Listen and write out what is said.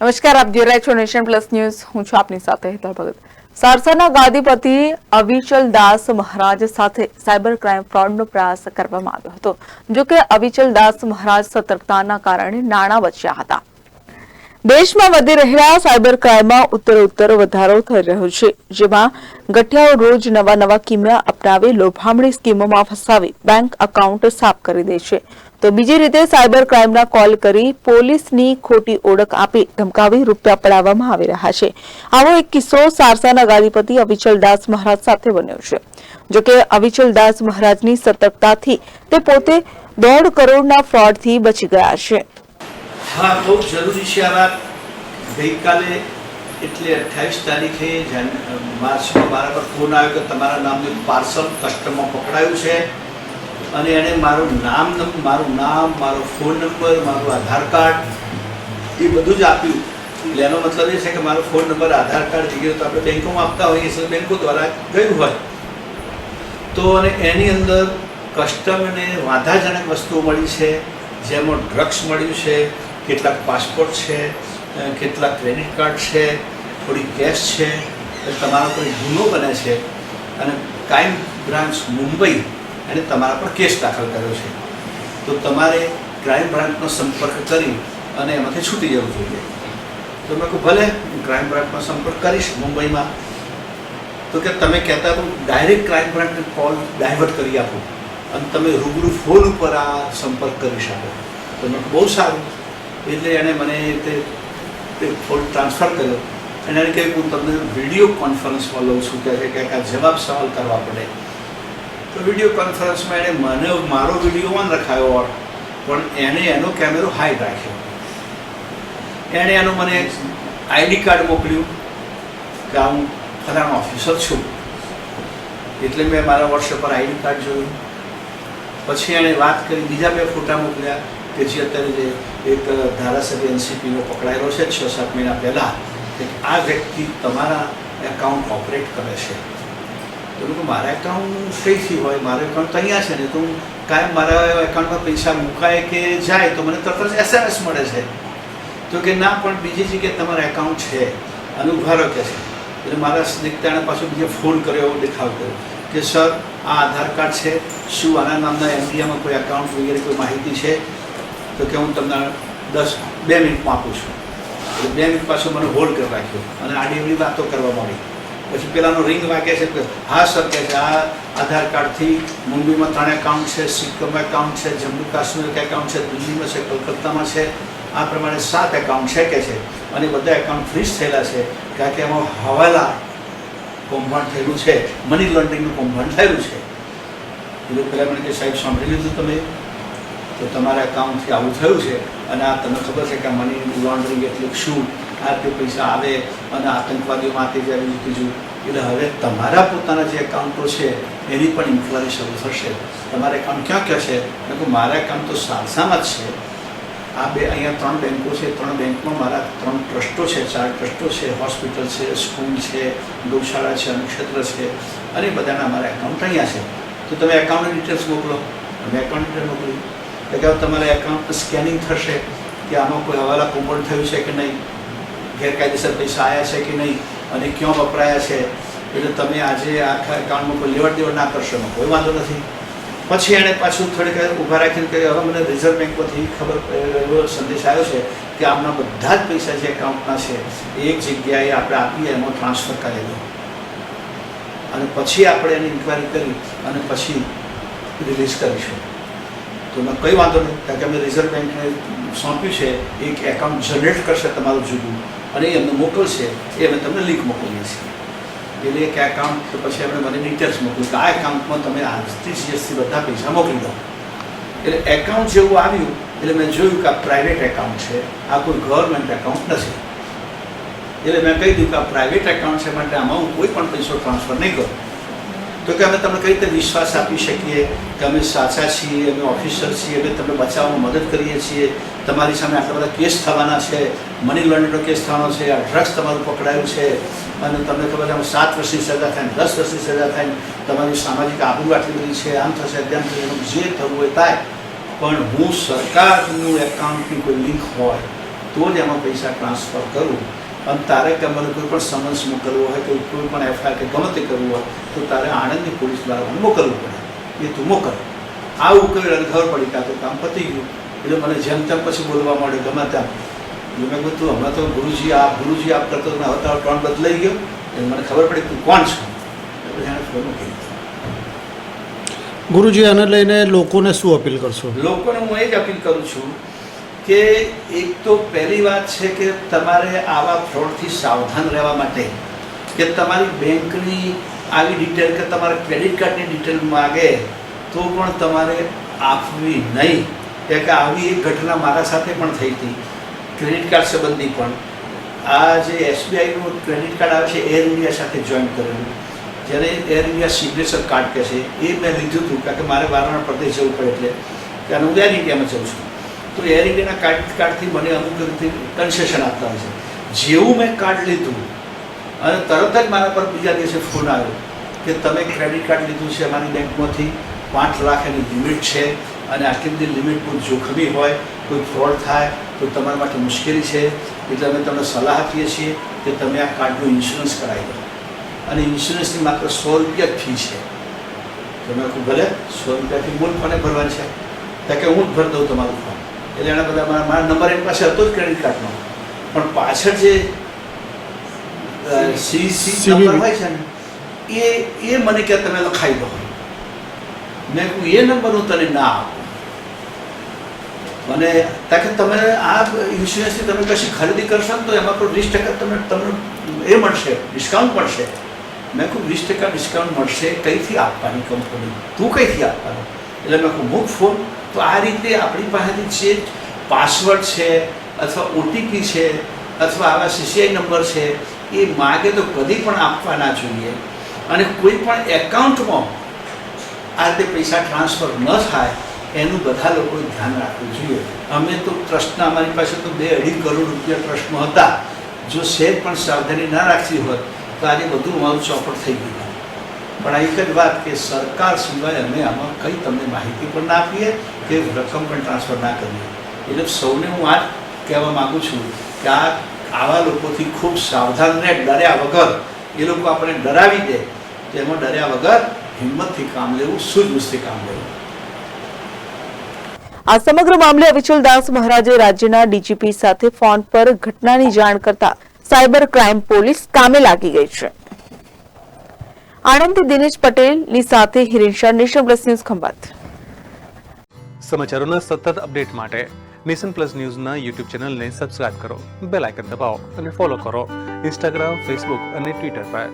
નમસ્કાર, આપ જોઈ રહ્યા છો નેશન પ્લસ ન્યૂઝ. હું છું આપની સાથે હેતલ ભગત. સારસાના ગાદીપતિ અવિચલ દાસ મહારાજ સાથે સાયબર ક્રાઇમ ફ્રોડનો પ્રયાસ કરવામાં આવ્યો હતો. જો કે અવિચલ દાસ મહારાજ સતર્કતાના કારણે નાણાં બચ્યા હતા. દેશમાં વધી રહેલા સાયબર ક્રાઇમમાં ઉત્તરોત્તર વધારો થઈ રહ્યો છે, જેમાં ગઠિયાઓ રોજ નવા નવા કિમિયા અપનાવી લોભામણી સ્કીમોમાં ફસાવી બેંક એકાઉન્ટ સાફ કરી દે છે. તો બીજી રીતે સાયબર ક્રાઇમના કોલ કરી પોલીસની ખોટી ઓળખ આપી ધમકાવી રૂપિયા પડાવવામાં આવી રહ્યા છે. આવો એક કિસ્સો સારસાના ગાદીપતિ અવિચલ દાસ મહારાજ સાથે બન્યો છે. જોકે અવિચલ દાસ મહારાજની સતર્કતાથી તે પોતે દોઢ કરોડના ફ્રોડથી બચી ગયા છે. હા બહુ જરૂરી છે આ વાત. ગઈકાલે એટલે અઠ્યાવીસ તારીખે માર્ચમાં મારા પર ફોન આવ્યો કે તમારા નામનું પાર્સલ કસ્ટમમાં પકડાયું છે. અને એણે મારું નામ મારું નામ, મારો ફોન નંબર, મારું આધાર કાર્ડ એ બધું જ આપ્યું. એટલે એનો મતલબ એ છે કે મારો ફોન નંબર, આધાર કાર્ડ વગેરે તો આપણે બેંકોમાં આપતા હોઈએ છીએ, બેંકો દ્વારા ગયું હોય. તો અને એની અંદર કસ્ટમને વાંધાજનક વસ્તુઓ મળી છે, જેમાં ડ્રગ્સ મળ્યું છે કેટલાક પાસપોર્ટ છે કેટલાક ક્રેડિટ કાર્ડ છે, થોડી કેશ છે એટલે કોઈ ગુનો બને છે. અને ક્રાઇમ બ્રાન્ચ મુંબઈ એને તમારા પર કેસ દાખલ કર્યો છે. તો તમારે ક્રાઇમ બ્રાન્ચનો સંપર્ક કરી અને એમાંથી છૂટી જવું જોઈએ. તો મેં કહું ભલે, હું ક્રાઇમ બ્રાન્ચનો સંપર્ક કરીશ મુંબઈમાં. તો કે તમે કહેતા તો ડાયરેક્ટ ક્રાઇમ બ્રાન્ચને કોલ ડાયવર્ટ કરી આપો. અને તમે રૂબરૂ ફોન ઉપર આ સંપર્ક કરી શકો. તો મેં બહુ સારું. એટલે એણે મને તે ફોન ટ્રાન્સફર કર્યો. અને એને કહ્યું હું તમને વીડિયો કોન્ફરન્સમાં લઉં છું કે કે આ જવાબ સવાલ કરવા પડે. તો વીડિયો કોન્ફરન્સમાં એણે મને મારો વીડિયો ઓન રખાયો પણ એણે એનો કેમેરો હાઈ રાખ્યો. એણે એનું મને આઈડી કાર્ડ મોકલ્યું કે હું ફલાણા ઓફિસર છું. એટલે મેં મારા વોટ્સએપ પર આઈડી કાર્ડ જોયું. પછી એણે વાત કરી, બીજા બે ફોટા મોકલ્યા. કે જે અત્યારે જે એક ધારાસભ્ય એનસીપીનો પકડાયેલો છે, છ સાત મહિના પહેલાં, કે આ વ્યક્તિ તમારા એકાઉન્ટ ઓપરેટ કરે છે. તો લોકો મારા એકાઉન્ટ કઈથી હોય? મારો એકાઉન્ટ અહીંયા છે ને, તો હું કાયમ મારા એકાઉન્ટમાં પૈસા મુકાય કે જાય, તો મને તરત જ એસએમએસ મળે છે. તો કે, ના, પણ બીજી જગ્યાએ તમારા એકાઉન્ટ છે. અને ઉભારો કે છે એટલે મારા સ્નેહિતાને પાછો બીજો ફોન કર્યો, એવો દેખાવ કર્યો કે સર આ આધાર કાર્ડ છે. શું આના નામના એમડીએમાં કોઈ એકાઉન્ટ વગેરે કોઈ માહિતી છે? તો કે હું તમને દસ, બે મિનિટમાં આપું છું. એટલે બે મિનિટ પાછો મને હોલ્ડ કરી રાખ્યો અને આડી એવડી વાતો કરવા માંડી. પછી પેલાનો રિંગ વાગે છે કે, હા સર, કે આ આધાર કાર્ડથી મુંબઈમાં ત્રણ એકાઉન્ટ છે, સિક્કમમાં એકાઉન્ટ છે, જમ્મુ કાશ્મીર એક એકાઉન્ટ છે, દિલ્હીમાં છે કલકત્તામાં છે. આ પ્રમાણે સાત એકાઉન્ટ છે કે છે. અને બધા એકાઉન્ટ ફ્રીઝ થયેલા છે. કારણ કે એમાં હવાલા કૌભાંડ થયેલું છે. મની લોન્ડરિંગનું કૌભાંડ થયેલું છે. એટલે પહેલાં મને કે સાહેબ, સાંભળી લીધું તમે? તો તમારા એકાઉન્ટથી આવું થયું છે અને આ તમને ખબર છે કે મની લોન્ડરિંગ એટલે શું? આ તે પૈસા આવે અને આતંકવાદીઓ માટે જે આવી કીધું એટલે હવે તમારા પોતાના જે એકાઉન્ટો છે, એની પણ ઇન્ક્વાયરી શરૂ થશે. તમારા એકાઉન્ટ ક્યાં ક્યાં છે? કહ્યું મારા એકાઉન્ટ તો સારસામાં જ છે. આ બે, અહીંયા ત્રણ બેંકો છે. ત્રણ બેંકમાં મારા ત્રણ ટ્રસ્ટો છે, ચાર ટ્રસ્ટો છે. હોસ્પિટલ છે, સ્કૂલ છે, ગૌશાળા છે અનુક્ષેત્ર છે અને બધાના મારા એકાઉન્ટ અહીંયા છે. તો તમે એકાઉન્ટની ડિટેલ્સ મોકલો. અમે એકાઉન્ટ ડિટેલ મોકલી કે હવે તમારા એકાઉન્ટ સ્કેનિંગ થશે કે આમાં કોઈ હવાલા કુંભળ થયું છે કે નહીં? ગેરકાયદેસર પૈસા આવ્યા છે કે નહીં? અને ક્યાં વપરાયા છે? એટલે તમે આજે આખા એકાઉન્ટમાં કોઈ લેવડ દેવડ ના કરશો એમાં કોઈ વાંધો નથી. પછી એણે પાછું થોડીક ઊભા રાખીને કહ્યું હવે મને રિઝર્વ બેંકમાંથી ખબર એવો સંદેશ આવ્યો છે કે આમના બધા જ પૈસા જે એકાઉન્ટના છે, એક જગ્યાએ આપણે આપીએ, એમાં ટ્રાન્સફર કરી દો. અને પછી આપણે એની ઇન્ક્વાયરી કરી અને પછી રિલીઝ કરીશું. તો મેં કંઈ વાંધો નહીં, કારણ કે અમે રિઝર્વ બેંકને સોંપ્યું છે, એક એકાઉન્ટ જનરેટ કરશે તમારું જુદું અને એ અમને મોકલશે, એ અમે તમને લિંક મોકલીએ છીએ. એટલે એક એકાઉન્ટ પછી એમણે મને ડિટેલ્સ મોકલ્યું કે આ એકાઉન્ટમાં તમે આજથી જીએસટી બધા પૈસા મોકલી દો. એટલે એકાઉન્ટ જેવું આવ્યું, એટલે મેં જોયું કે આ પ્રાઇવેટ એકાઉન્ટ છે, આ કોઈ ગવર્મેન્ટ એકાઉન્ટ નથી. એટલે મેં કહી દીધું કે આ પ્રાઇવેટ એકાઉન્ટ છે, માટે આમાં હું કોઈ પણ પૈસો ટ્રાન્સફર નહીં કરું. તો કે અમે તમને કઈ રીતે વિશ્વાસ આપી શકીએ કે અમે સાચા છીએ, અમે ઓફિસર છીએ, અમે તમને બચાવવામાં મદદ કરીએ છીએ? તમારી સામે આટલા બધા કેસ થવાના છે મની લોન્ડરનો કેસ થવાનો છે, આ ડ્રગ્સ તમારું પકડાયું છે, અને તમને ખબર છે સાત વર્ષની સજા થાય, દસ વર્ષની સજા થાય, તમારી સામાજિક આબરૂ આટલી બધી છે, આમ થશે, તેમ થશે જે થવું હોય થાય. પણ હું સરકારનું એકાઉન્ટની કોઈ લિંક હોય, તો જ એમાં પૈસા ટ્રાન્સફર કરું. અને તારે કે મને કોઈ પણ સમન્સ મોકલવો હોય કે કોઈ પણ એફઆઈઆર કે ગમે તે કરવું હોય તો તારે આણંદની પોલીસ દ્વારા મને મોકલવું પડે. એ તું મોકલ. આ ઉકેલ અને ખબર પડી કાં તો કામ પતી ગયું એટલે મને જેમ તેમ પછી બોલવા માંડે ગમે તેમ. એટલે મેં કીધું તું હમણાં તો ગુરુજી આપ ગુરુજી આપ કરતો ને હવે તારો ટોન બદલાઈ ગયો. એટલે મને ખબર પડી તું કોણ છું. એટલે એણે ફોન મૂકી ગુરુજી આને લઈને લોકોને શું અપીલ કરશો? લોકોને હું એ જ અપીલ કરું છું કે એક તો પહેલી વાત છે કે તમારે આવા ફ્રોડથી સાવધાન રહેવા માટે કે તમારી બેંકની આવી ડિટેલ કે તમારા ક્રેડિટ કાર્ડની ડિટેલ માગે તો પણ તમારે આપવી નહીં. કે આવી એક ઘટના મારા સાથે પણ થઈ હતી ક્રેડિટ કાર્ડ સંબંધી પણ. આ જે એસબીઆઈનું ક્રેડિટ કાર્ડ આવે છે એર ઇન્ડિયા સાથે જોઈન કરેલું. જ્યારે એર ઇન્ડિયા સિગ્નેચર કાર્ડ કહે છે, એ મેં લીધું હતું, કારણ કે મારે વારાણસી પ્રદેશ જવું પડે એટલે. કારણ હું એર ઇન્ડિયામાં જઉં છું. તો એર ઇન્ડિયાના કાર્ડ કાર્ડથી મને અમુક કન્સેશન આપતા હોય છે. જેવું મેં કાર્ડ લીધું, અને તરત જ મારા પર બીજા દિવસે ફોન આવ્યો કે તમે ક્રેડિટ કાર્ડ લીધું છે અમારી બેંકમાંથી, પાંચ લાખ એની લિમિટ છે, અને આટલી બધી લિમિટ બહુ જોખમી હોય, કોઈ ફ્રોડ થાય, તો તમારા માટે મુશ્કેલી છે, એટલે અમે તમને સલાહ આપીએ છીએ કે તમે આ કાર્ડનું ઇન્સ્યોરન્સ કરાવી દો. અને ઇન્સ્યોરન્સની માત્ર સો રૂપિયા ફી છે. તમે ભલે સો રૂપિયાથી મૂળ કોને ભરવાની છે? ત્યાં કે હું જ ભરી દઉં તમારું ફોન એટલે એના બધા મારા નંબર એની પાસે હતો જ ક્રેડિટ કાર્ડનો પણ પાછળ જે સી સી નંબર હોય છે ને એ એ મને કે તમે લખાઈ દો મેં કહું એ નંબર હું તને ના આપું. મને કારણ કે તમે આ ઇન્સ્યોરન્સની તમે કશી ખરીદી કરશો ને તો એમાં પણ વીસ ટકા તમને તમને એ મળશે ડિસ્કાઉન્ટ મળશે. મેં કહું વીસ ટકા ડિસ્કાઉન્ટ મળશે કઈથી આપવાની કંપની તું કઈથી આપવાનો? એટલે મેં કહું મૂક ફોન તો આ રીતે આપણી પાસેથી જે પાસવર્ડ છે અથવા ઓટીપી છે અથવા આવા સીસીઆઈ નંબર છે, એ માગે તો કદી પણ આપવા ના જોઈએ. અને કોઈ પણ એકાઉન્ટમાં આ રીતે પૈસા ટ્રાન્સફર ન થાય, એનું બધા લોકોએ ધ્યાન રાખવું જોઈએ. અમે તો ટ્રસ્ટના અમારી પાસે તો બે અઢી કરોડ રૂપિયા ટ્રસ્ટમાં હતા. જો શેર પણ સાવધાની ના રાખતી હોત, તો આજે બધું અમારું ચોપટ થઈ ગયું. પણ આ એક જ વાત કે સરકાર સિવાય અમે આમાં કંઈ તમને માહિતી પણ ના આપીએ કે રકમ પણ ટ્રાન્સફર ના કરીએ. એટલે સૌને હું આ કહેવા માગું છું કે આ આવા લોકોથી ખૂબ સાવધાન રહે, ડર્યા વગર. એ લોકો આપણે ડરાવી દે તો એમાં ડર્યા વગર હિંમતથી કામ લેવું, સૂઝબૂઝથી કામ લેવું. આ સમગ્ર મામલે અવિચલ દાસ મહારાજે રાજ્યના ડીજીપી સાથે ફોન પર ઘટનાની જાણ કરતા સાયબર ક્રાઇમ પોલીસ કામે લાગી ગઈ છે. આણંદથી દિનેશ પટેલની સાથે Hiren Shah, Nation Plus News Khambhat. સમાચારોના સતત અપડેટ માટે નેશન પ્લસ ન્યૂઝના યુટ્યુબ ચેનલને સબસ્ક્રાઇબ કરો, બેલ આઇકન દબાવો અને ફોલો કરો ઇન્સ્ટાગ્રામ, ફેસબુક અને ટ્વિટર પર.